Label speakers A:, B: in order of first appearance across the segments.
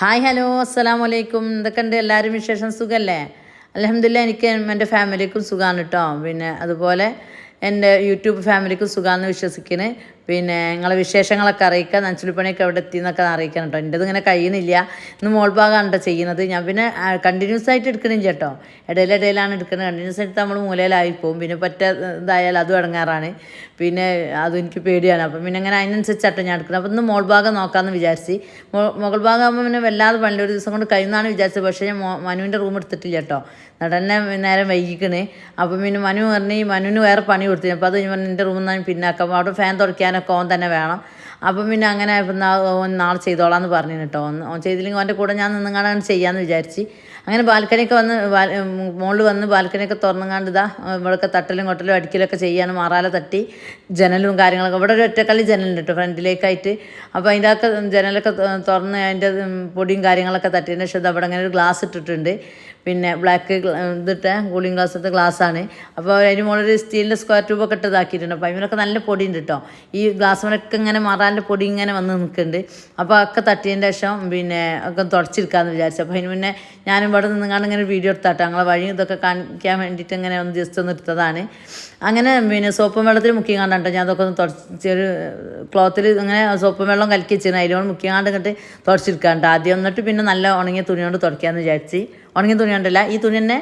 A: Hi hello അസ്സലാമു അലൈക്കും. എന്തൊക്കെയുണ്ട്? എല്ലാവരും വിശേഷം സുഖമല്ലേ അലഹമില്ല എനിക്ക് എന്റെ ഫാമിലിക്കും സുഖമാണ് കേട്ടോ പിന്നെ അതുപോലെ എന്റെ യൂട്യൂബ് ഫാമിലിക്കും സുഖമാണെന്ന് വിശ്വസിക്കുന്നു പിന്നെ നിങ്ങളെ വിശേഷങ്ങളൊക്കെ അറിയിക്കുക നഞ്ചുലിപ്പണിയൊക്കെ എവിടെ എത്തി എന്നൊക്കെ അറിയിക്കണം കേട്ടോ. എന്റെത് ഇങ്ങനെ കഴിയുന്നില്ല. ഇന്ന് മോൾ ഭാഗമാണ് കേട്ടോ ചെയ്യുന്നത്. ഞാൻ പിന്നെ കണ്ടിന്യൂസ് ആയിട്ട് എടുക്കണില്ല കേട്ടോ. ഇടയിലിടയിലാണ് എടുക്കുന്നത് കണ്ടിന്യൂസ് ആയിട്ട് നമ്മൾ മൂലയിലായി പോകും പിന്നെ പറ്റ ഇതായാലും അതും ഇടങ്ങാറാണ് പിന്നെ അതും എനിക്ക് പേടിയാണ്. അപ്പം പിന്നെ അങ്ങനെ അതിനനുസരിച്ചാട്ടോ ഞാൻ എടുക്കുന്നത്. അപ്പം ഇന്ന് മോൾ ഭാഗം നോക്കാമെന്ന് വിചാരിച്ച്. മുകൾ ഭാഗം ആകുമ്പോൾ പിന്നെ വല്ലാതെ പണി ഒരു ദിവസം കൊണ്ട് കഴിയുന്നതാണ് വിചാരിച്ചത്. പക്ഷേ ഞാൻ മനുവിന്റെ റൂം എടുത്തിട്ടില്ല കേട്ടോ നടന്നെ നേരം വൈകിക്കണേ. അപ്പം പിന്നെ മനു പറഞ്ഞ് മനുവിന് വേറെ പണി കൊടുത്തു. അപ്പോൾ അത് ഞാൻ എന്റെ റൂമിൽ നിന്ന് പിന്നാക്കാം. അവിടെ ഫാൻ തുറക്കാനൊക്കെ ഓൻ തന്നെ വേണം. അപ്പം പിന്നെ അങ്ങനെ ഓൻ നാളെ ചെയ്തോളാം എന്ന് പറഞ്ഞു കേട്ടോ ഓൻ ചെയ്തില്ലെങ്കിൽ ഓന്റെ കൂടെ ഞാൻ നിന്നങ്ങാണ്ട് ചെയ്യാമെന്ന് വിചാരിച്ച്. അങ്ങനെ ബാൽക്കണിയൊക്കെ വന്ന് മുകളിൽ വന്ന് ബാൽക്കണിയൊക്കെ തുറന്നുങ്ങാണ്ട് ഇതാ ഇവിടെയൊക്കെ തട്ടലും കൊട്ടലും അടിക്കലൊക്കെ ചെയ്യാനും മാറാല തട്ടി ജനലും കാര്യങ്ങളൊക്കെ. ഇവിടെ ഒരു ഒറ്റക്കളി ജനലുണ്ട് കേട്ടോ ഫ്രണ്ടിലേക്കായിട്ട്. അപ്പോൾ അതിന്റെ ഒക്കെ ജനലൊക്കെ തുറന്ന് അതിന്റെ പൊടിയും കാര്യങ്ങളൊക്കെ തട്ടിയതിന് ശേഷം അവിടെ അങ്ങനെ ഒരു ഗ്ലാസ് ഇട്ടിട്ടുണ്ട്. പിന്നെ ബ്ലാക്ക് ഇതിട്ട കൂളിംഗ് ഗ്ലാസ് ഇട്ട ഗ്ലാസ്സാണ് അപ്പോൾ അതിന് മുകളിൽ സ്റ്റീലിന്റെ സ്ക്വയർ ട്യൂബൊക്കെ ഇട്ട് ഇതാക്കിയിട്ടുണ്ട്. അപ്പോൾ അതിനൊക്കെ നല്ല പൊടി ഉണ്ട് കേട്ടോ ഈ ഗ്ലാസ്സിനൊക്കെ ഇങ്ങനെ മാറാന്റെ പൊടി ഇങ്ങനെ വന്ന് നിൽക്കുന്നുണ്ട്. അപ്പോൾ ഒക്കെ തട്ടിയതിന്റെ ശേഷം പിന്നെ ഒക്കെ തുടച്ചിരിക്കാമെന്ന് വിചാരിച്ചു. അപ്പോൾ അതിന് മുന്നേ ഞാനും ഇവിടെ നിന്നാണ് ഇങ്ങനെ വീഡിയോ എടുത്താട്ടോ. ഞങ്ങളെ വഴി ഇതൊക്കെ കാണിക്കാൻ വേണ്ടിയിട്ട് ഇങ്ങനെ ഒന്ന് ജസ്റ്റ് ഒന്ന് എടുത്തതാണ്. അങ്ങനെ പിന്നെ സോപ്പും വെള്ളത്തിൽ മുക്കിങ്ങാണ്ടോ ഞാൻ അതൊക്കെ ഒന്ന് തുടച്ചൊരു ക്ലോത്തിൽ ഇങ്ങനെ സോപ്പും വെള്ളം കലക്കി വെച്ചിരുന്നു. അതിലോട് മുക്കിങ്ങാണ്ട് ഇങ്ങോട്ട് തുടച്ചെടുക്കാണ്ട് ആദ്യം എന്നിട്ട് പിന്നെ നല്ല ഉണങ്ങിയ തുണി കൊണ്ട് തുടയ്ക്കാമെന്ന് വിചാരിച്ച്. ഉണങ്ങിയ തുണി ഉണ്ടല്ല ഈ തുണി തന്നെ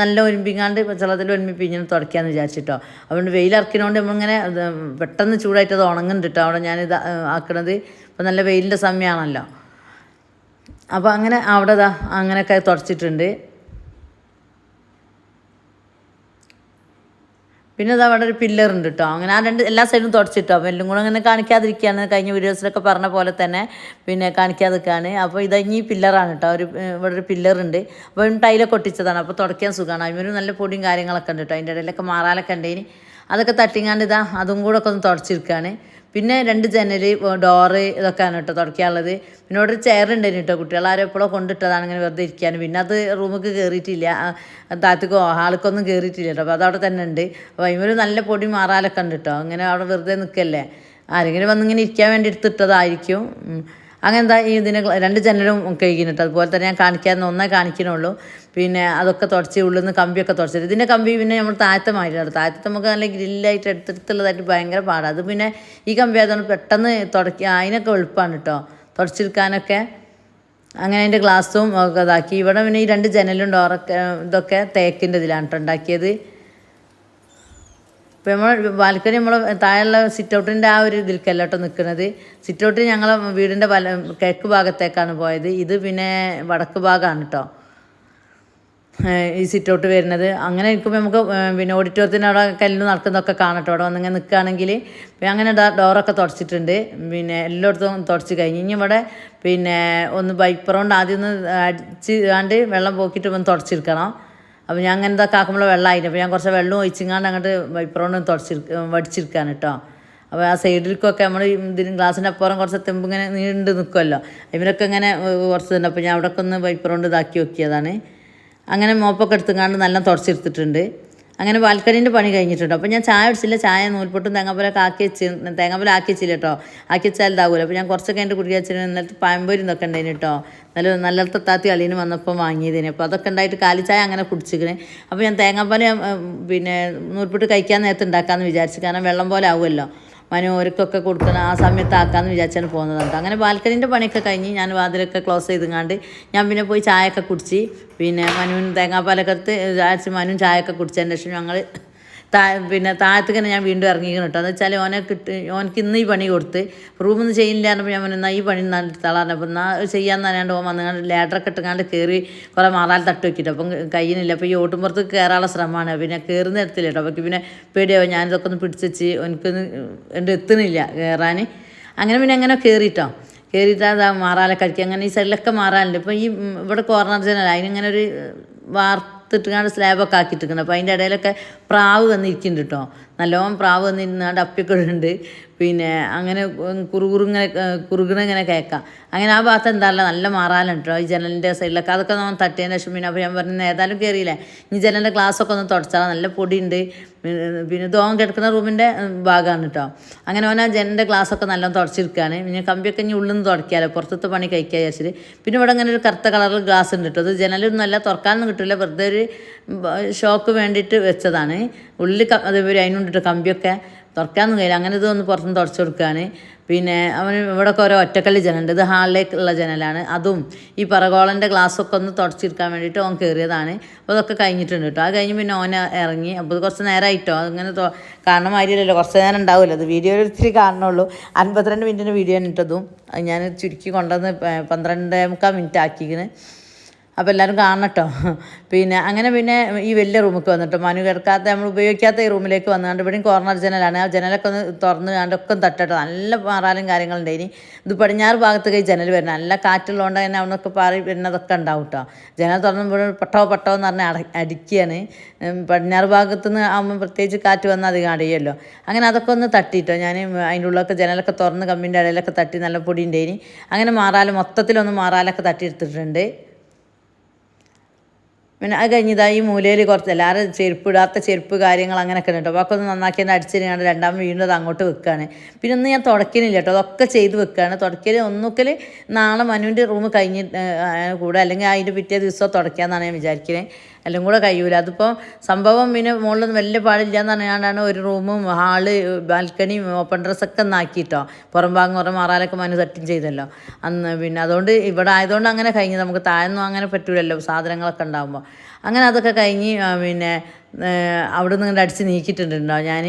A: നല്ല ഒരുമ്പിങ്ങാണ്ട് പച്ചവെള്ളത്തിൽ ഒരുമിപ്പി ഇങ്ങനെ തുടയ്ക്കാമെന്ന് വിചാരിച്ചിട്ടോ. അതുകൊണ്ട് വെയിലിറക്കിനോണ്ട് നമ്മളിങ്ങനെ പെട്ടെന്ന് ചൂടായിട്ട് അത് ഉണങ്ങുന്നുണ്ട് കേട്ടോ അവിടെ ഞാനിത് ആക്കണത് ഇപ്പം നല്ല വെയിലിന്റെ സമയമാണല്ലോ. അപ്പോൾ അങ്ങനെ അവിടെ അങ്ങനെ അങ്ങനെയൊക്കെ തുടച്ചിട്ടുണ്ട്. പിന്നെ അത് അവിടെ ഒരു പില്ലർ ഉണ്ട് കേട്ടോ അങ്ങനെ ആ രണ്ട് എല്ലാ സൈഡും തുടച്ചിട്ടോ. അപ്പോൾ എല്ലാം കൂടെ അങ്ങനെ കാണിക്കാതിരിക്കുകയാണ് കഴിഞ്ഞ വീഡിയോസിലൊക്കെ പറഞ്ഞ പോലെ തന്നെ പിന്നെ കാണിക്കാതിരിക്കുകയാണ് അപ്പോൾ ഇത് ഇനി പില്ലറാണ് കേട്ടോ ഒരു ഇവിടെ ഒരു പില്ലർ ഉണ്ട്. അപ്പോൾ ടൈലൊക്കെ ഒട്ടിച്ചതാണ്. അപ്പോൾ തുടയ്ക്കാൻ സുഖമാണ്. അതിനൊരു നല്ല പൊടിയും കാര്യങ്ങളൊക്കെ ഉണ്ട് കേട്ടോ അതിന്റെ ഇടയിലൊക്കെ മാറാലൊക്കെ ഉണ്ടേനി അതൊക്കെ തട്ടിങ്ങാണ്ട് ഇതാ അതും കൂടെ ഒക്കെ ഒന്ന് തുടച്ചിരിക്കുകയാണ് പിന്നെ രണ്ട് ജനൽ ഡോറ് ഇതൊക്കെയാണ് കേട്ടോ തുടക്കാനുള്ളത് പിന്നെ ഇവിടെ ഒരു ചെയർ ഉണ്ടായിരുന്നു കേട്ടോ കുട്ടികളാരും എപ്പോഴോ കൊണ്ടിട്ടതാണ് ഇങ്ങനെ വെറുതെ ഇരിക്കാൻ. പിന്നെ അത് റൂമിൽ കയറിയിട്ടില്ല താഴത്തേക്കോ ആൾക്കൊന്നും കയറിയിട്ടില്ല കേട്ടോ. അപ്പോൾ അതവിടെ തന്നെ ഉണ്ട്. അപ്പോൾ അതിമൊരു നല്ല പൊടി മാറാലൊക്കെ ഉണ്ട് കേട്ടോ. അങ്ങനെ അവിടെ വെറുതെ നിൽക്കല്ലേ. ആരെങ്കിലും വന്നിങ്ങനെ ഇരിക്കാൻ വേണ്ടി എടുത്തിട്ടതായിരിക്കും. അങ്ങനെന്താ അങ്ങനെ ഈ ഇതിന് രണ്ട് ജനലും കഴിക്കുന്നുണ്ട് അതുപോലെ തന്നെ ഞാൻ കാണിക്കാൻ ഒന്നേ കാണിക്കണുള്ളൂ പിന്നെ അതൊക്കെ തുടച്ച് ഉള്ളിൽ നിന്ന് കമ്പിയൊക്കെ തുടച്ചിട്ട്. ഇതിന്റെ കമ്പി പിന്നെ നമ്മൾ താഴത്തെ മാറ്റിയാണ് താഴത്തെ നമുക്ക് നല്ല ഗ്രില്ലായിട്ട് എടുത്തെടുത്തുള്ളതായിട്ട് ഭയങ്കര പാടാണ് അത് പിന്നെ ഈ കമ്പി ആയതുകൊണ്ട് പെട്ടെന്ന് തുടക്കി അതിനൊക്കെ എളുപ്പമാണ് കേട്ടോ. തുടച്ചെടുക്കാനൊക്കെ അങ്ങനെ അതിന്റെ ഗ്ലാസ്സും ഒക്കെ ഇതാക്കി. ഇവിടെ പിന്നെ ഈ രണ്ട് ജനലും ഡോറൊക്കെ ഇതൊക്കെ തേക്കിന്റെ ഇതിലാണ് കേട്ടോ ഉണ്ടാക്കിയത്. ഇപ്പോൾ നമ്മൾ ബാൽക്കണി നമ്മൾ താഴെയുള്ള സിറ്റ് ഔട്ടിന്റെ ആ ഒരു ഇതിൽക്കല്ല കേട്ടോ നിൽക്കുന്നത് സിറ്റ് ഔട്ട് ഞങ്ങൾ വീടിന്റെ വല കിഴക്ക് ഭാഗത്തേക്കാണ് പോയത്. ഇത് പിന്നെ വടക്ക് ഭാഗമാണ് കേട്ടോ. ഈ സിറ്റൗട്ട് വരുന്നത്. അങ്ങനെ നിൽക്കുമ്പോൾ നമുക്ക് പിന്നെ ഓഡിറ്റോറിയത്തിന്റെ അവിടെ കല്ലിൽ നടക്കുന്നതൊക്കെ കാണട്ടോ. അവിടെ വന്നിങ്ങനെ നിൽക്കുകയാണെങ്കിൽ അങ്ങനെ ഡോറൊക്കെ തുടച്ചിട്ടുണ്ട്. പിന്നെ എല്ലായിടത്തും തുടച്ച് കഴിഞ്ഞ്. ഇനി ഇവിടെ പിന്നെ ഒന്ന് വൈപ്പർ കൊണ്ട് ആദ്യം ഒന്ന് അടിച്ച് കാണ്ട് വെള്ളം പോക്കിയിട്ട് ഒന്ന് തുടച്ചിരിക്കണം. അപ്പോൾ ഞാൻ അങ്ങനെ ഇതൊക്കെ ആക്കുമ്പോൾ വെള്ളമായിട്ട് അപ്പോൾ ഞാൻ കുറച്ച് വെള്ളം ഒഴിച്ചിങ്ങാണ്ട് അങ്ങോട്ട് വൈപ്പർ കൊണ്ട് തുടച്ചെടുക്ക വടിച്ചിരിക്കാൻ കേട്ടോ അപ്പോൾ ആ സൈഡിലേക്കൊക്കെ നമ്മൾ ഇതിന് ഗ്ലാസിന്റെ അപ്പുറം കുറച്ച് തെമ്പ് ഇങ്ങനെ നീണ്ട് നിൽക്കുമല്ലോ ഇവരൊക്കെ ഇങ്ങനെ കുറച്ച് തന്നെ അപ്പോൾ ഞാൻ അവിടെ ഒക്കെ ഒന്ന് വൈപ്പർ കൊണ്ട് ഇതാക്കി നോക്കിയതാണ് അങ്ങനെ മോപ്പൊക്കെ എടുത്തുങ്ങാണ്ട് നല്ല തുടച്ചെടുത്തിട്ടുണ്ട് അങ്ങനെ ബാൽക്കണീന്റെ പണി കഴിഞ്ഞിട്ടുണ്ട്. അപ്പോൾ ഞാൻ ചായ അടിച്ചില്ല ചായ നൂൽപ്പൊട്ടും തേങ്ങാപ്പാലൊക്കെ ആക്കി വെച്ച് തേങ്ങാപ്പാൽ ആക്കി വെച്ചില്ല കേട്ടോ ആക്കി വെച്ചാൽ ഇതാകൂല അപ്പോൾ ഞാൻ കുറച്ചൊക്കെ എന്റെ കുടിക്കാൻ വെച്ചിട്ട് ഇന്നലത്തെ പഴംപൊരി ഇതൊക്കെ ഉണ്ടായിന് കേട്ടോ നല്ല നല്ല തത്താത്തി അളീന് വന്നപ്പോൾ വാങ്ങിയതിന്. അപ്പോൾ അതൊക്കെ ഉണ്ടായിട്ട് കാലി ചായ അങ്ങനെ കുടിച്ചിക്കണേ. അപ്പോൾ ഞാൻ തേങ്ങാപ്പാൽ പിന്നെ നൂൽപ്പൊട്ട് കഴിക്കാൻ നേരത്തെ ഉണ്ടാക്കാമെന്ന് വിചാരിച്ചു. കാരണം വെള്ളം പോലെ ആവുമല്ലോ. മനോർക്കൊക്കെ കൊടുക്കണം ആ സമയത്ത് ആക്കാമെന്ന് വിചാരിച്ചാണ് പോകുന്നത്. കേട്ടോ അങ്ങനെ ബാൽക്കണീന്റെ പണിയൊക്കെ കഴിഞ്ഞ് ഞാൻ വാതിലൊക്കെ ക്ലോസ് ചെയ്തുങ്ങാണ്ട് ഞാൻ പിന്നെ പോയി ചായയൊക്കെ കുടിച്ച് പിന്നെ മനുവിന് തേങ്ങാപ്പാലൊക്കെ എടുത്ത് ചായച്ച് മനുവും ചായയൊക്കെ കുടിച്ചതിന് ശേഷം ഞങ്ങൾ താ പിന്നെ താഴത്തേക്ക് തന്നെ ഞാൻ വീണ്ടും ഇറങ്ങിക്കണം കേട്ടോ. എന്ന് വെച്ചാൽ ഓനെ കിട്ടി ഓനക്ക് ഇന്ന് ഈ പണി കൊടുത്ത് റൂമൊന്നും ചെയ്യില്ല പറഞ്ഞപ്പോൾ ഞാൻ പറഞ്ഞു, എന്നാ ഈ പണി തളാറിന് അപ്പം എന്നാൽ ചെയ്യാൻ തന്നെയാണ്ട് ഓൻ വന്നുകൊണ്ട് ലേഡറൊക്കെ ഇട്ടങ്ങാണ്ട് കയറി കുറേ മാറാൽ തട്ട് വെക്കിട്ട്. അപ്പം കയ്യിനില്ല. അപ്പോൾ ഈ ഓട്ടുമ്പുറത്ത് കയറാനുള്ള ശ്രമമാണ്. പിന്നെ കയറുന്ന എടുത്തില്ല കേട്ടോ. അപ്പോൾ പിന്നെ പേടിയാവും. ഞാനിതൊക്കെ ഒന്ന് പിടിച്ച് വെച്ച് എനിക്കൊന്ന് എന്റെ എത്തുന്നില്ല കയറാൻ അങ്ങനെ പിന്നെ അങ്ങനെ കയറിയിട്ടോ കയറിയിട്ട് അതാ മാറാലൊക്കെ അടിക്കുക അങ്ങനെ ഈ സൈഡിലൊക്കെ മാറാനുണ്ട്. ഇപ്പോൾ ഈ ഇവിടെ കോർണർ ജനൽ അതിനിങ്ങനെ ഒരു വാർത്തിട്ടുങ്ങാണ്ട് സ്ലാബൊക്കെ ആക്കിയിട്ടിരിക്കണം അപ്പോൾ അതിന്റെ ഇടയിലൊക്കെ പ്രാവ് വന്നിരിക്കുന്നുണ്ട് കേട്ടോ നല്ലോണം പ്രാവ് വന്നിരുന്നാണ്ട് അപ്പിയൊക്കെ പിന്നെ അങ്ങനെ കുറുകുറുങ്ങനെ കുറുകിണിങ്ങനെ കേൾക്കാം. അങ്ങനെ ആ ഭാഗത്ത് എന്താല്ല നല്ല മാറാലുണ്ട് കേട്ടോ ഈ ജനലിന്റെ സൈഡിലൊക്കെ അതൊക്കെ നമ്മൾ തട്ടിയതിന് ശേഷം പിന്നെ അപ്പോൾ ഞാൻ പറഞ്ഞു ഏതായാലും കയറിയില്ലേ ഇനി ജനലിന്റെ ഗ്ലാസ്സൊക്കെ ഒന്ന് തുടച്ചാൽ നല്ല പൊടിയുണ്ട്. പിന്നെ- ദോഹം കിടക്കുന്ന റൂമിന്റെ ഭാഗമാണ് കേട്ടോ അങ്ങനെ ഓൻ ആ ജനലിന്റെ ഗ്ലാസ്സൊക്കെ നല്ലോണം തുടച്ചിരിക്കുകയാണ് പിന്നെ കമ്പിയൊക്കെ ഇനി ഉള്ളിൽ നിന്ന് തുടക്കിയാലോ പുറത്തത്തെ പണി കഴിക്കുക വിചാരിച്ചിട്ട്. പിന്നെ ഇവിടെ അങ്ങനെ ഒരു കറുത്ത കളറിൽ ഗ്ലാസ് ഉണ്ട് കേട്ടോ അത് ജനലൊന്നും അല്ല തുറക്കാനൊന്നും കിട്ടില്ല വെറുതെ ഒരു ഷോക്ക് വേണ്ടിയിട്ട് വെച്ചതാണ്. ഉള്ളിൽ അത് അതിനുണ്ടിട്ട് കമ്പിയൊക്കെ. തുറക്കാനൊന്നും കഴിയില്ല. അങ്ങനെ ഇതൊന്ന് പുറത്തുനിന്ന് തുടച്ചു കൊടുക്കുകയാണ്. പിന്നെ അവന് ഇവിടെയൊക്കെ ഓരോ ഒറ്റക്കല്ല് ജനലുണ്ട്. ഇത് ഹാളിലേക്കുള്ള ജനലാണ്. അതും ഈ പറകോളന്റെ ഗ്ലാസ്സൊക്കെ ഒന്ന് തുടച്ചിരിക്കാൻ വേണ്ടിയിട്ട് ഓൻ കയറിയതാണ്. അപ്പോൾ അതൊക്കെ കഴിഞ്ഞിട്ടുണ്ട് കേട്ടോ. അത് കഴിഞ്ഞ് പിന്നെ ഓന ഇറങ്ങി. അപ്പോൾ ഇത് കുറച്ച് നേരമായിട്ടോ അങ്ങനെ കാരണം മാതിരിയല്ലല്ലോ. കുറച്ച് നേരം ഉണ്ടാവില്ല. അത് വീഡിയോയിൽ ഒത്തിരി കാണണുള്ളൂ അൻപത്തിരണ്ട് മിനിറ്റിന്റെ വീഡിയോ ഇട്ടതും ഞാൻ ചുരുക്കി കൊണ്ടുവന്ന് പന്ത്രണ്ടേ മുക്കാൽ മിനിറ്റ് ആക്കിക്കണ് അപ്പോൾ എല്ലാവരും കാണട്ടോ പിന്നെ അങ്ങനെ പിന്നെ ഈ വലിയ റൂമിലേക്ക് വന്നിട്ട് മനു കിടക്കാത്ത നമ്മൾ ഉപയോഗിക്കാത്ത ഈ റൂമിലേക്ക് വന്നുകൊണ്ട് ഇവിടെയും കോർണർ ജനലാണ്. ആ ജനലൊക്കെ ഒന്ന് തുറന്ന് കണ്ടൊക്കെ തട്ടട്ടോ. നല്ല മാറാലും കാര്യങ്ങളുണ്ട് ഇനി. ഇത് പടിഞ്ഞാറ് ഭാഗത്തേക്ക് ജനൽ വരുന്നത് നല്ല കാറ്റുള്ളതുകൊണ്ട് തന്നെ അവിടെയൊക്കെ പാറി വരുന്നതൊക്കെ ഉണ്ടാവും കേട്ടോ ജനൽ തുറന്നുമ്പോൾ പട്ടോ പട്ടോ എന്ന് പറഞ്ഞാൽ അട അടിക്കുകയാണ് പടിഞ്ഞാറ് ഭാഗത്തു നിന്ന് ആകുമ്പോൾ പ്രത്യേകിച്ച് കാറ്റ് വന്നാൽ അധികം അടിയല്ലോ അങ്ങനെ അതൊക്കെ ഒന്ന് തട്ടിയിട്ടോ ഞാൻ അതിന്റെ ഉള്ളൊക്കെ ജനലൊക്കെ തുറന്ന് കമ്പിന്റെ ഇടയിലൊക്കെ തട്ടി നല്ല പൊടി അങ്ങനെ മാറാലും മൊത്തത്തിലൊന്ന് മാറാലൊക്കെ തട്ടിയെടുത്തിട്ടുണ്ട്. പിന്നെ അത് കഴിഞ്ഞതായി ഈ മൂലയിൽ കുറച്ച് എല്ലാവരും ചെരുപ്പ് ഇടാത്ത ചെരുപ്പ് കാര്യങ്ങൾ അങ്ങനെയൊക്കെ ഉണ്ട് അപ്പോൾ ഒക്കെ ഒന്ന് നന്നാക്കി തന്നെ അടിച്ചിരുന്നാണ്ട് രണ്ടാമത് വീണ്ടും അങ്ങോട്ട് വെക്കുകയാണ് പിന്നെ ഒന്നും ഞാൻ തുടക്കണില്ല കേട്ടോ. അതൊക്കെ ചെയ്ത് വെക്കുകയാണ് തുടക്കൽ ഒന്നുക്കൽ നാളെ മനുവിന്റെ റൂം കഴിഞ്ഞ് കൂടെ അല്ലെങ്കിൽ അതിന്റെ പിറ്റേ ദിവസം തുടയ്ക്കാമെന്നാണ് ഞാൻ വിചാരിക്കുന്നത് എല്ലാം കൂടെ കഴിയൂല. അതിപ്പോൾ സംഭവം പിന്നെ മുകളിലൊന്നും വലിയ പാടില്ല എന്ന് പറഞ്ഞാണ്ടാണ് ഒരു റൂമും ഹാൾ ബാൽക്കണിയും ഓപ്പൺ ഡ്രസ്സൊക്കെ ഒന്നാക്കിയിട്ടോ പുറം ഭാഗം കുറേ മാറാലൊക്കെ മനു തട്ടും ചെയ്തല്ലോ. അന്ന് പിന്നെ അതുകൊണ്ട് ഇവിടെ ആയതുകൊണ്ട് അങ്ങനെ കഴിഞ്ഞ്. നമുക്ക് താഴെന്നും അങ്ങനെ പറ്റൂലല്ലോ സാധനങ്ങളൊക്കെ ഉണ്ടാകുമ്പോൾ അങ്ങനെ അതൊക്കെ കഴിഞ്ഞ് പിന്നെ അവിടെ നിന്ന് ഇങ്ങനെ അടിച്ച് നീക്കിയിട്ടുണ്ടോ ഞാൻ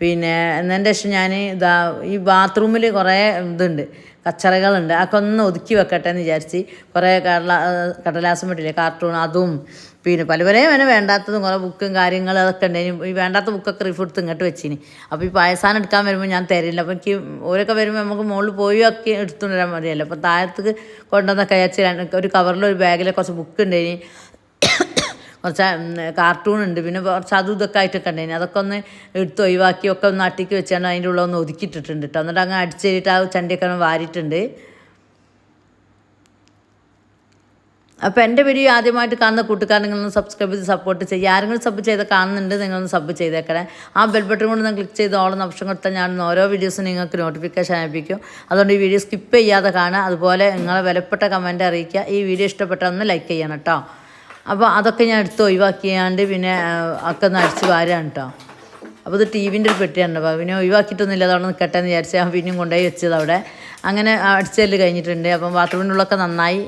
A: പിന്നെ എന്നതിന്റെ ശേഷം ഞാൻ ഇതാ ഈ ബാത്റൂമിൽ കുറേ ഇതുണ്ട് കച്ചറകളുണ്ട്. അതൊക്കെ ഒന്ന് ഒതുക്കി വെക്കട്ടെ എന്ന് വിചാരിച്ച് കുറേ കടല കടലാസം പറ്റില്ലേ? കാർട്ടൂൺ അതും പിന്നെ പല പല വേണേൽ വേണ്ടാത്തതും കുറേ ബുക്കും കാര്യങ്ങളും അതൊക്കെ ഉണ്ടായിരുന്നു ഈ വേണ്ടാത്ത ബുക്കൊക്കെ റിഫ് എടുത്ത് ഇങ്ങോട്ട് വെച്ചിന്. അപ്പോൾ ഈ പായസാനം എടുക്കാൻ വരുമ്പോൾ ഞാൻ തരില്ല അപ്പോൾ എനിക്ക് ഓരൊക്കെ വരുമ്പോൾ നമുക്ക് മുകളിൽ പോയി ഒക്കെ എടുത്തുകൊണ്ട് വരാൻ മതിയല്ലോ. അപ്പോൾ താഴത്തേക്ക് കൊണ്ടുവന്നൊക്കെ അയച്ച് ഒരു കവറിൽ ഒരു ബാഗിൽ കുറച്ച് ബുക്ക് ഉണ്ടായിന് കുറച്ച് കാർട്ടൂൺ ഉണ്ട്. പിന്നെ കുറച്ച് അതും ഇതൊക്കെ ആയിട്ടൊക്കെ ഉണ്ടായിരുന്നു അതൊക്കെ ഒന്ന് എടുത്ത് ഒഴിവാക്കി ഒക്കെ ഒന്ന് അട്ടിക്ക് വെച്ചാണ് അതിന്റെ ഉള്ളിൽ ഒന്ന് ഒതുക്കിയിട്ടിട്ടുണ്ട് കേട്ടോ എന്നിട്ട് അങ്ങ് അടിച്ചേരിട്ട് ആ ചണ്ടിയൊക്കെ വാരിയിട്ടുണ്ട്. അപ്പോൾ എന്റെ വീഡിയോ ആദ്യമായിട്ട് കാണുന്ന കൂട്ടുകാർ നിങ്ങളൊന്ന് സബ്സ്ക്രൈബ് ചെയ്ത് സപ്പോർട്ട് ചെയ്യുക. ആരെങ്കിലും സബ് ചെയ്ത് കാണുന്നുണ്ട് നിങ്ങളൊന്ന് സബ് ചെയ്തേക്കണേ. ആ ബെൽ ബട്ടൺ കൊണ്ട് നിങ്ങൾ ക്ലിക്ക് ചെയ്ത് ഓളം ഓപ്ഷൻ കൊടുത്താൽ ഞാൻ ഓരോ വീഡിയോസും നിങ്ങൾക്ക് നോട്ടിഫിക്കേഷൻ അയപ്പിക്കും. അതുകൊണ്ട് ഈ വീഡിയോ സ്കിപ്പ് ചെയ്യാതെ കാണുക. അതുപോലെ നിങ്ങളെ വിലപ്പെട്ട കമന്റ് അറിയിക്കുക. ഈ വീഡിയോ ഇഷ്ടപ്പെട്ടാൽ ലൈക്ക് ചെയ്യണം കേട്ടോ അപ്പോൾ അതൊക്കെ ഞാൻ എടുത്ത് ഒഴിവാക്കിയാണ്ട് പിന്നെ ഒക്കെ ഒന്ന് അടിച്ച് വാരാണ് കേട്ടോ അപ്പോൾ ഇത് ടി വിന്റെ ഒരു പെട്ടിയാണ് അപ്പോൾ പിന്നെ ഒഴിവാക്കിയിട്ടൊന്നുമില്ല. അതവിടെ നിൽക്കട്ടെ എന്ന് വിചാരിച്ച് ഞാൻ പിന്നെയും കൊണ്ടുപോയി വെച്ചത് അവിടെ. അങ്ങനെ അടിച്ചെല്ല് കഴിഞ്ഞിട്ടുണ്ട്. അപ്പം ബാത്റൂമിന്റെ ഉള്ളൊക്കെ നന്നായി.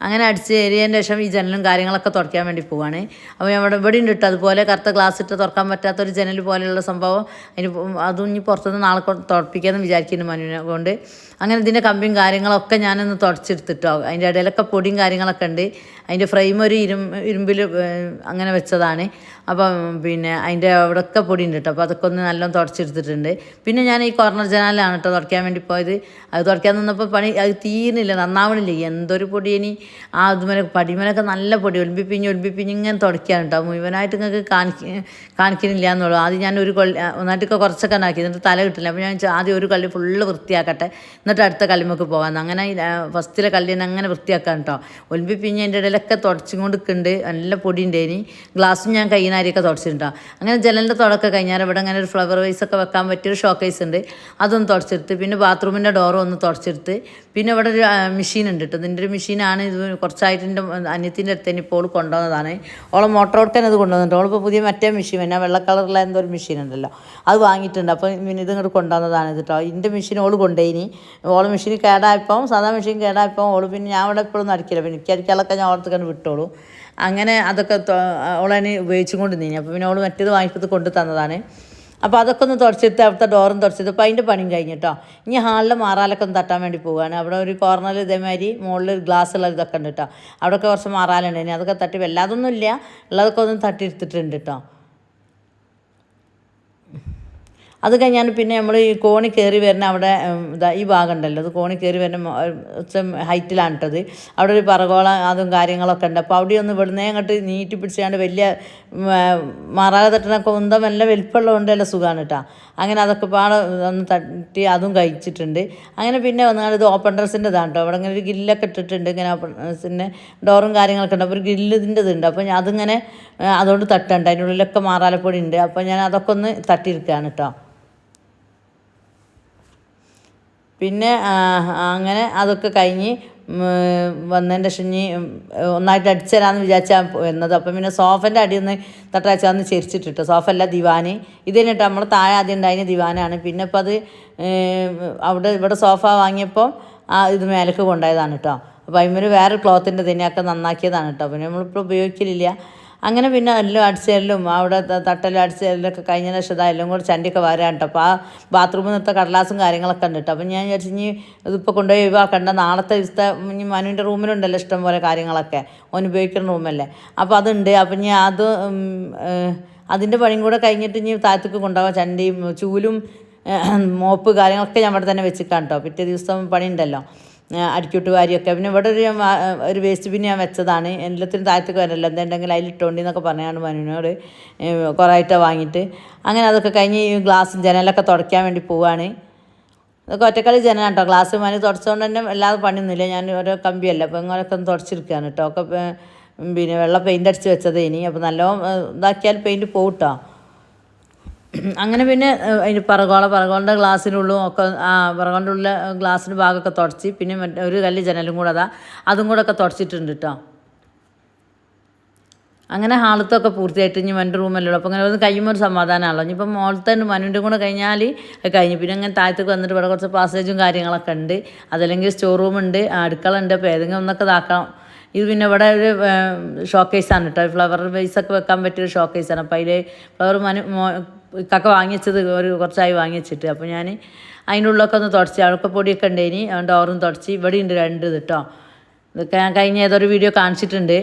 A: അങ്ങനെ അടിച്ച് ഏരിയതിന്റെ ശേഷം ഈ ജനലും കാര്യങ്ങളൊക്കെ തുറക്കാൻ വേണ്ടി പോവാണ്. അപ്പോൾ അവിടെ ഇവിടെ ഉണ്ട് ഇട്ട് അതുപോലെ കറുത്ത ഗ്ലാസ് ഇട്ട് തുറക്കാൻ പറ്റാത്തൊരു ജനൽ പോലെയുള്ള സംഭവം. അതിന് അതും ഇനി പുറത്തുനിന്ന് നാളെ തുറപ്പിക്കാമെന്ന് വിചാരിക്കുന്നു മനുവിനെ കൊണ്ട്. അങ്ങനെ ഇതിന്റെ കമ്പിയും കാര്യങ്ങളൊക്കെ ഞാനൊന്ന് തുടച്ചെടുത്തിട്ടോ. അതിന്റെ ഇടയിലൊക്കെ പൊടിയും കാര്യങ്ങളൊക്കെ ഉണ്ട്. അതിന്റെ ഫ്രെയിം ഒരു ഇരു ഇരുമ്പിൽ അങ്ങനെ വെച്ചതാണ്. അപ്പം പിന്നെ അതിന്റെ അവിടെയൊക്കെ പൊടി ഉണ്ട് കേട്ടോ അപ്പോൾ അതൊക്കെ ഒന്ന് നല്ലോണം തുടച്ചെടുത്തിട്ടുണ്ട്. പിന്നെ ഞാൻ ഈ കോർണർ ജനാലാണ് കേട്ടോ തുടയ്ക്കാൻ വേണ്ടി പോയത്. അത് തുടയ്ക്കാൻ നിന്നപ്പോൾ പണി അത് തീരുന്നില്ല നന്നാവണില്ല. എന്തൊരു പൊടി ഇനി? ആ അതുമല പടിമലൊക്കെ നല്ല പൊടി ഒലിമ്പിപ്പിഞ്ഞ് ഒലിമ്പിപ്പിഞ്ഞ് ഇങ്ങനെ തുടയ്ക്കാൻ കേട്ടോ മുഴുവനായിട്ട് നിങ്ങൾക്ക് കാണിക്ക കാണിക്കുന്നില്ല എന്നുള്ളൂ. ആദ്യം ഞാൻ ഒരു കൊള്ളി ഒന്നായിട്ടൊക്കെ കുറച്ചൊക്കെ ഉണ്ടാക്കി. എന്നിട്ട് തല കിട്ടില്ല. അപ്പോൾ ഞാൻ ആദ്യം ഒരു കള്ളി ഫുള്ള് വൃത്തിയാക്കട്ടെ. എന്നിട്ട് അടുത്ത കല്ലുമൊക്കെ പോകാമെന്ന് അങ്ങനെ ഫസ്റ്റിലെ കല്ലിനെ അങ്ങനെ വൃത്തിയാക്കാൻ കേട്ടോ ഒലിമ്പിപ്പിഞ്ഞ് അതിന്റെ ഇടയിലൊക്കെ തുടച്ചും കൊണ്ട് നിൽക്കുന്നുണ്ട് നല്ല പൊടി ഇനി. ഗ്ലാസ്സും ഞാൻ കൈനാരിയൊക്കെ തുടച്ചിട്ടുണ്ടോ അങ്ങനെ ജനലിന്റെ തുടക്കം കഴിഞ്ഞാൽ ഇവിടെ അങ്ങനെ ഒരു ഫ്ലവർ വൈസ് ഒക്കെ വെക്കാൻ പറ്റിയൊരു ഷോക്കേസ് ഉണ്ട്. അതൊന്ന് തുടച്ചെടുത്ത്. പിന്നെ ബാത്റൂമിന്റെ ഡോറും ഒന്ന് തുടച്ചെടുത്ത്. പിന്നെ ഇവിടെ ഒരു മെഷീൻ ഉണ്ട് കേട്ടോ ഇതിന്റെ ഒരു മെഷീനാണ് ഇത് കുറച്ചായിട്ട് എന്റെ അന്യത്തിന്റെ അടുത്ത് തന്നെ ഇപ്പോൾ കൊണ്ടുവന്നതാണ്. ഓളെ മോട്ടോർ തന്നെ അത് കൊണ്ടുവന്നിട്ടുണ്ട്. ഓളിപ്പോൾ പുതിയ മറ്റേ മെഷീൻ തന്നെ വെള്ള കളറിലെ എന്തോ ഒരു മെഷീൻ ഉണ്ടല്ലോ. അത് വാങ്ങിയിട്ടുണ്ട്. അപ്പോൾ പിന്നെ ഇത് കൊണ്ടുവന്നതാണ് ഇത് കേട്ടോ ഇതിന്റെ മെഷീൻ ഓൾ കൊണ്ടുപോയിനി ഓൾ മെഷീൻ കേടായപ്പോൾ സാധാ മെഷീൻ കേടായപ്പോൾ ഓൾ പിന്നെ ഞാൻ അവിടെ എപ്പോഴും അടിക്കില്ല പിന്നെ എനിക്ക് ഞാൻ ഓർത്ത് കണ്ട് വിട്ടോളൂ. അങ്ങനെ അതൊക്കെ ഓളതിന് ഉപയോഗിച്ചും കൊണ്ട് അപ്പോൾ പിന്നെ ഓൾ മറ്റേത് വാങ്ങിക്കത്ത് കൊണ്ട് തന്നതാണ്. അപ്പോൾ അതൊക്കെ ഒന്ന് തുടച്ചെടുത്ത് അവിടുത്തെ ഡോറും തുടച്ചെടുത്ത് അപ്പോൾ അതിന്റെ പണിയും കഴിഞ്ഞിട്ടോ ഇനി ഹാളിൽ മാറാലൊക്കെ ഒന്ന് തട്ടാൻ വേണ്ടി പോവുകയാണ് അവിടെ ഒരു കോർണറിൽ ഇതേമാതിരി മുകളിൽ ഒരു ഗ്ലാസ് ഉള്ള ഇതൊക്കെ ഉണ്ട് കേട്ടോ അവിടെയൊക്കെ കുറച്ച് മാറാലുണ്ട്. ഇനി അതൊക്കെ തട്ടി വല്ലാതൊന്നും ഇല്ല ഉള്ളതൊക്കെ ഒന്ന് തട്ടിയെടുത്തിട്ടുണ്ട് കേട്ടോ അത് കഴിഞ്ഞാൽ പിന്നെ നമ്മൾ ഈ കോണി കയറി വരുന്ന അവിടെ ഇതാ ഈ ഭാഗം ഉണ്ടല്ലോ അത് കോണി കയറി വരുന്ന ഹൈറ്റിലാണ് ഇട്ടത് അവിടെ ഒരു പറകോള അതും കാര്യങ്ങളൊക്കെ ഉണ്ട്. അപ്പോൾ അവിടെ ഒന്ന് ഇവിടുന്നേ അങ്ങോട്ട് നീട്ടി പിടിച്ചാണ്ട് വലിയ മറാതെ തട്ടണ കൊന്തം നല്ല വലിപ്പമുള്ളതുകൊണ്ട് നല്ല സുഖമാണ് കേട്ടോ. അങ്ങനെ അതൊക്കെ പാടെ ഒന്ന് തട്ടി അതും കഴിച്ചിട്ടുണ്ട്. അങ്ങനെ പിന്നെ വന്നാൽ ഇത് ഓപ്പൺ ഡ്രസ്സിന്റെ ഇതാണ് കേട്ടോ. അവിടെ ഇങ്ങനെ ഒരു ഗില്ലൊക്കെ ഇട്ടിട്ടുണ്ട്. ഇങ്ങനെ ഓപ്പൺ ഡ്രസ്സിന്റെ ഡോറും കാര്യങ്ങളൊക്കെ ഉണ്ട്. അപ്പോൾ ഒരു ഗില്ലിന്റെ ഇതുണ്ട്. അപ്പോൾ അതിങ്ങനെ അതുകൊണ്ട് തട്ടുണ്ട്. അതിനുള്ളിലൊക്കെ മാറാലപ്പൊടി ഉണ്ട്. അപ്പോൾ ഞാൻ അതൊക്കെ ഒന്ന് തട്ടിയിരിക്കുകയാണ് കേട്ടോ. പിന്നെ അങ്ങനെ അതൊക്കെ കഴിഞ്ഞ് വന്നതിന്റെ ശനി ഒന്നായിട്ട് അടിച്ചു തരാമെന്ന് വിചാരിച്ചാൽ വന്നത്. അപ്പം പിന്നെ സോഫന്റെ അടിയിൽ തട്ടാച്ചാന്ന് ചെരിച്ചിട്ടിട്ട് സോഫ അല്ല ദിവാന്. ഇത് കഴിഞ്ഞിട്ട് നമ്മൾ താഴെ ആദ്യം ഉണ്ടായിരുന്ന ദിവാനാണ്. പിന്നെ ഇപ്പം അത് അവിടെ ഇവിടെ സോഫ വാങ്ങിയപ്പോൾ ആ ഇത് മേലേക്ക് കൊണ്ടുപോയതാണ് കേട്ടോ അപ്പോൾ അതിന്മേൽ വേറെ ക്ലോത്തിന്റെ തന്നെയൊക്കെ നന്നാക്കിയതാണ് കേട്ടോ പിന്നെ നമ്മളിപ്പോൾ ഉപയോഗിക്കലില്ല. അങ്ങനെ പിന്നെ എല്ലാം അടിച്ചേരലും അവിടെ തട്ടലും അടിച്ചേരലും ഒക്കെ കഴിഞ്ഞ ശേഷം എല്ലാം കൂടെ ചണ്ടിയൊക്കെ വരാൻ കേട്ടോ. അപ്പോൾ ആ ബാത്റൂമിൽ നിന്നത്തെ കടലാസും കാര്യങ്ങളൊക്കെ ഉണ്ട് കേട്ടോ. അപ്പം ഞാൻ വിചാരിച്ചു ഇനി ഇതിപ്പോൾ കൊണ്ടുപോയി ഒഴിവാക്കണ്ട. നാളത്തെ ദിവസത്തെ ഇനി മനുവിന്റെ റൂമിലുണ്ടല്ലോ ഇഷ്ടം പോലെ കാര്യങ്ങളൊക്കെ. ഓൻ ഉപയോഗിക്കുന്ന റൂമല്ലേ. അപ്പോൾ അതുണ്ട്. അപ്പം ഞാൻ അത് അതിന്റെ പണിയും കൂടെ കഴിഞ്ഞിട്ട് ഇനി താഴത്തേക്ക് കൊണ്ടുപോകാം. ചണ്ടിയും ചൂലും മോപ്പ് കാര്യങ്ങളൊക്കെ ഞാൻ അവിടെ തന്നെ വെച്ചിട്ടാണ് കേട്ടോ. പിറ്റേ ദിവസം പണി ഉണ്ടല്ലോ അടിക്കൂട്ട് വാരിയൊക്കെ. പിന്നെ ഇവിടെ ഒരു ഒരു വേസ്റ്റ് ബിൻ ഞാൻ വെച്ചതാണ്. എല്ലാത്തിനും താഴത്തേക്ക് വരല്ലോ. എന്തുണ്ടെങ്കിൽ അതിലിട്ടോണ്ടി എന്നൊക്കെ പറഞ്ഞാണ് മനുവിനോട്. കുറേ ആയിട്ട് വാങ്ങിയിട്ട്. അങ്ങനെ അതൊക്കെ കഴിഞ്ഞ് ഈ ഗ്ലാസ് ജനലൊക്കെ തുടയ്ക്കാൻ വേണ്ടി പോവാണ്. ഇതൊക്കെ ഒറ്റക്കളി ജനലാണ് കേട്ടോ ഗ്ലാസ് മനു തുടച്ചുകൊണ്ട് തന്നെ അല്ലാതെ പണിയൊന്നുമില്ല. ഞാൻ ഓരോ കമ്പിയല്ല. അപ്പോൾ ഇങ്ങനെയൊക്കെ ഒന്ന് തുടച്ചിരിക്കുകയാണ് കേട്ടോ ഒക്കെ പിന്നെ വെള്ള പെയിന്റ് അടിച്ച് വെച്ചത് ഇനി. അപ്പോൾ നല്ലോണം ഇതാക്കിയാൽ പെയിന്റ് പോകും കേട്ടോ അങ്ങനെ പിന്നെ അതിന് പറകോള പറകോളിന്റെ ഗ്ലാസ്സിനുള്ളും ഒക്കെ ആ പറകോളിന്റെ ഉള്ള ഗ്ലാസ്സിന് ഭാഗമൊക്കെ തുടച്ച് പിന്നെ ഒരു കല്ല് ജനലും കൂടെ അതാ അതും കൂടെ ഒക്കെ തുടച്ചിട്ടുണ്ട് കേട്ടോ അങ്ങനെ ഹാളത്തൊക്കെ പൂർത്തിയായിട്ട് ഇനി മന്റെ റൂമല്ലോ അപ്പോൾ അങ്ങനെ ഒന്ന് കഴിയുമ്പോൾ ഒരു സമാധാനമാണല്ലോ. ഇനിയിപ്പോൾ മോളത്തെ മനുവിന്റെ കൂടെ കഴിഞ്ഞാൽ കഴിഞ്ഞു. പിന്നെ അങ്ങനെ താഴത്തേക്ക് വന്നിട്ട് ഇവിടെ കുറച്ച് പാസേജും കാര്യങ്ങളൊക്കെ ഉണ്ട്. അതല്ലെങ്കിൽ സ്റ്റോർ റൂമുണ്ട് അടുക്കള ഉണ്ട് അപ്പോൾ ഏതെങ്കിലും ഒന്നൊക്കെ ഇതാക്കണം. ഇത് പിന്നെ ഇവിടെ ഒരു ഷോക്കേസാണ് കേട്ടോ ഫ്ലവർ ഒക്കെ വെക്കാൻ പറ്റിയൊരു ഷോക്കേസാണ്. അപ്പോൾ അതിൽ ഫ്ലവർ മനു മോ ഇക്കൊക്കെ വാങ്ങിച്ചത് ഒരു കുറച്ചായി വാങ്ങിച്ചിട്ട്. അപ്പോൾ ഞാൻ അതിന്റെ ഉള്ളൊക്കെ ഒന്ന് തുടച്ച് അഴുക്ക പൊടിയൊക്കെ ഉണ്ട് ഇനി ഡോറും തുടച്ച്. ഇവിടെ ഉണ്ട് രണ്ട് ഇത് ഇതൊക്കെ ഞാൻ കഴിഞ്ഞ ഏതൊരു വീഡിയോ കാണിച്ചിട്ടുണ്ട്.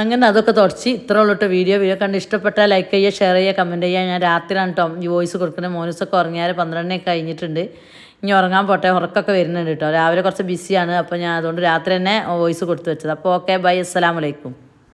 A: അങ്ങനെ അതൊക്കെ തുടച്ച് ഇത്ര ഉള്ളിട്ട് വീഡിയോ. വീഡിയോ കണ്ട് ഇഷ്ടപ്പെട്ടാൽ ലൈക്ക് ചെയ്യുക ഷെയർ ചെയ്യുക കമന്റ് ചെയ്യുക. ഞാൻ രാത്രിയാണ് കേട്ടോ ഈ വോയിസ് കൊടുക്കുന്നത്. മോനൂസൊക്കെ ഉറങ്ങിയാൽ പന്ത്രണ്ടേ കഴിഞ്ഞിട്ടുണ്ട്. ഇനി ഉറങ്ങാൻ പോട്ടെ ഉറക്കൊക്കെ വരുന്നുണ്ട് കേട്ടോ രാവിലെ കുറച്ച് ബിസിയാണ് അപ്പോൾ ഞാൻ അതുകൊണ്ട് രാത്രി തന്നെ വോയിസ് കൊടുത്തു വെച്ചത്. അപ്പോൾ ഓക്കെ ബൈ അസ്സലാമലൈക്കും